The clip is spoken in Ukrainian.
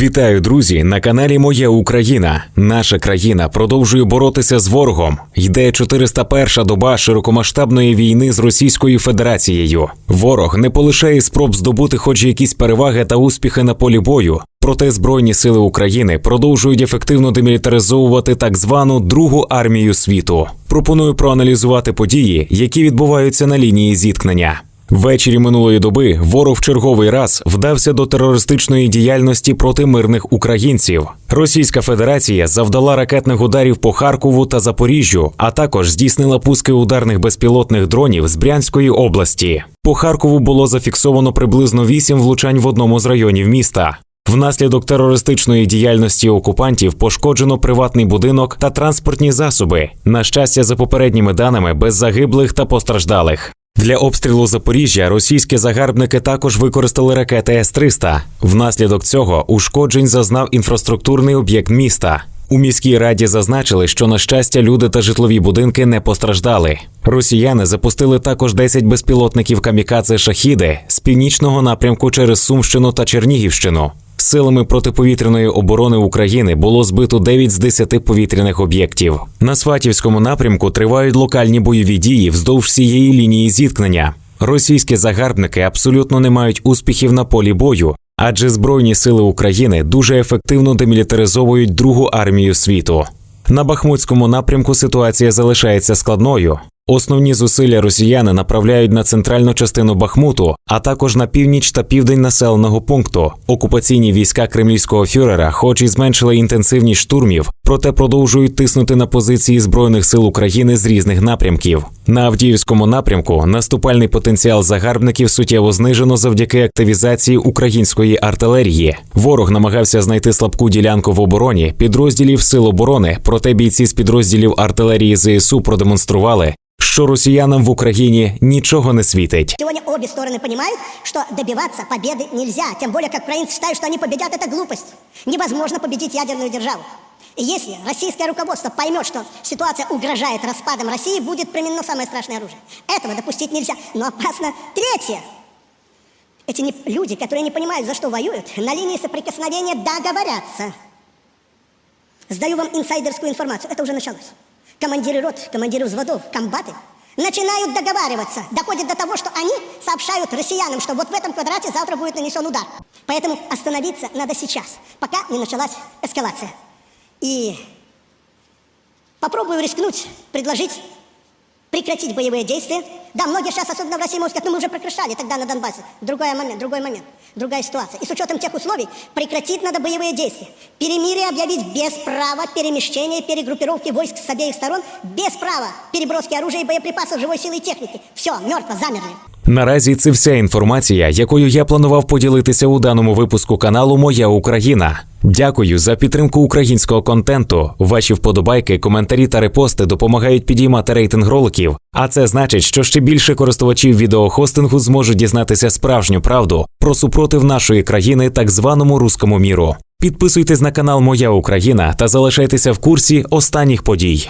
Вітаю, друзі, на каналі Моя Україна. Наша країна продовжує боротися з ворогом. Йде 401 доба широкомасштабної війни з Російською Федерацією. Ворог не полишає спроб здобути хоч якісь переваги та успіхи на полі бою. Проте Збройні сили України продовжують ефективно демілітаризовувати так звану Другу армію світу. Пропоную проаналізувати події, які відбуваються на лінії зіткнення. Ввечері минулої доби ворог в черговий раз вдався до терористичної діяльності проти мирних українців. Російська Федерація завдала ракетних ударів по Харкову та Запоріжжю, а також здійснила пуски ударних безпілотних дронів з Брянської області. По Харкову було зафіксовано приблизно вісім влучань в одному з районів міста. Внаслідок терористичної діяльності окупантів пошкоджено приватний будинок та транспортні засоби. На щастя, за попередніми даними, без загиблих та постраждалих. Для обстрілу Запоріжжя російські загарбники також використали ракети С-300. Внаслідок цього ушкоджень зазнав інфраструктурний об'єкт міста. У міській раді зазначили, що на щастя люди та житлові будинки не постраждали. Росіяни запустили також 10 безпілотників камікадзе шахіди з північного напрямку через Сумщину та Чернігівщину. Силами протиповітряної оборони України було збито 9 з 10 повітряних об'єктів. На Сватівському напрямку тривають локальні бойові дії вздовж всієї лінії зіткнення. Російські загарбники абсолютно не мають успіхів на полі бою, адже Збройні сили України дуже ефективно демілітаризовують Другу армію світу. На Бахмутському напрямку ситуація залишається складною. Основні зусилля росіяни направляють на центральну частину Бахмуту, а також на північ та південь населеного пункту. Окупаційні війська кремлівського фюрера, хоч і зменшили інтенсивність штурмів, проте продовжують тиснути на позиції збройних сил України з різних напрямків. На Авдіївському напрямку наступальний потенціал загарбників суттєво знижено завдяки активізації української артилерії. Ворог намагався знайти слабку ділянку в обороні підрозділів сил оборони, проте бійці з підрозділів артилерії ЗСУ продемонстрували, що росіянам в Україні нічого не світить. Сегодня обе стороны понимают, что добиваться победы нельзя. Тем более, как украинцы считают, что они победят, это глупость. Невозможно победить ядерную державу. И если российское руководство поймет, что ситуация угрожает распадом России, будет применено самое страшное оружие. Этого допустить нельзя. Но опасно третье. Эти не- люди, которые не понимают, за что воюют, на линии соприкосновения договорятся. Сдаю вам инсайдерскую информацию. Это уже началось. Командиры рот, командиры взводов, комбаты начинают договариваться. Доходит до того, что они сообщают россиянам, что вот в этом квадрате завтра будет нанесен удар. Поэтому остановиться надо сейчас, пока не началась эскалация. И попробую рискнуть, предложить прекратить боевые действия. Да, многие сейчас, особенно в России, могут сказать, ну мы уже прекращали тогда на Донбассе. Другой момент, другой момент, другая ситуация. И с учетом тех условий прекратить надо боевые действия. Перемирие объявить без права перемещения, перегруппировки войск с обеих сторон, без права переброски оружия и боеприпасов, живой силы и техники. Все, мертво, замерли. Наразі це вся інформація, якою я планував поділитися у даному випуску каналу Моя Україна. Дякую за підтримку українського контенту. Ваші вподобайки, коментарі та репости допомагають підіймати рейтинг роликів. А це значить, що ще більше користувачів відеохостингу зможуть дізнатися справжню правду про супротив нашої країни так званому руському міру. Підписуйтесь на канал Моя Україна та залишайтеся в курсі останніх подій.